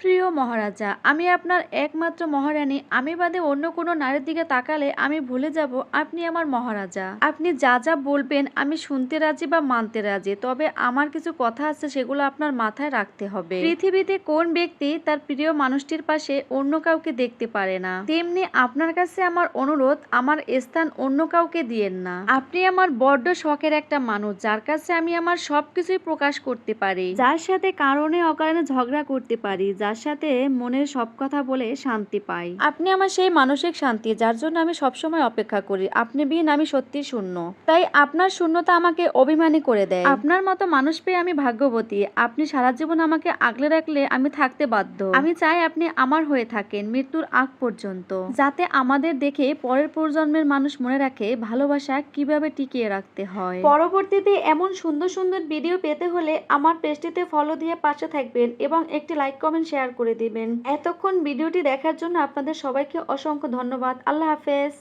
প্রিয় মহারাজা, আমি আপনার একমাত্র মহারানী। আমি বাদে অন্য কোনো নারীর দিকে তাকালে আমি ভুলে যাব। আপনি আমার মহারাজা। আপনি যা যা বলবেন আমি শুনতে রাজি বা মানতে রাজি, তবে আমার কিছু কথা আছে সেগুলো আপনার মাথায় রাখতে হবে। পৃথিবীতে কোন ব্যক্তি তার প্রিয় মানুষটির পাশে অন্য কাউকে দেখতে পারে না? তেমনি আপনার কাছে আমার অনুরোধ, আমার স্থান অন্য কাউকে দিয়েন না। আপনি আমার বড্ড শখের একটা মানুষ, যার কাছে আমি আমার সবকিছুই প্রকাশ করতে পারি। যার সাথে কারণে অকারণে ঝগড়া করতে পারি, যার সাথে মনের সব কথা বলে শান্তি পাই। আপনি আমার সেই মানসিক শান্তি যার জন্য আমি সবসময় অপেক্ষা করি। আপনি বিন, আমি সত্যি শূন্য। তাই আপনার শূন্যতা আমাকে অভিমানী করে দেয়। আপনার মতো মানুষ পেয়ে আমি ভাগ্যবতী। আপনি সারা জীবন আমাকে আগলে রাখলে আমি থাকতে বাধ্য। আমি চাই আপনি আমার হয়ে থাকেন মৃত্যুর আগ পর্যন্ত। যাতে আমাদের দেখে পরের প্রজন্মের মানুষ মনে রাখে ভালোবাসা কীভাবে টিকিয়ে রাখতে হয়। পরবর্তীতে এমন সুন্দর সুন্দর ভিডিও পেতে হলে আমার পেজটিতে ফলো দিয়ে পাশে থাকবেন এবং একটি লাইক কমেন্ট শেয়ার করে দিবেন। এতক্ষণ ভিডিওটি দেখার জন্য আপনাদের সবাইকে অসংখ্য ধন্যবাদ। আল্লাহ হাফেজ।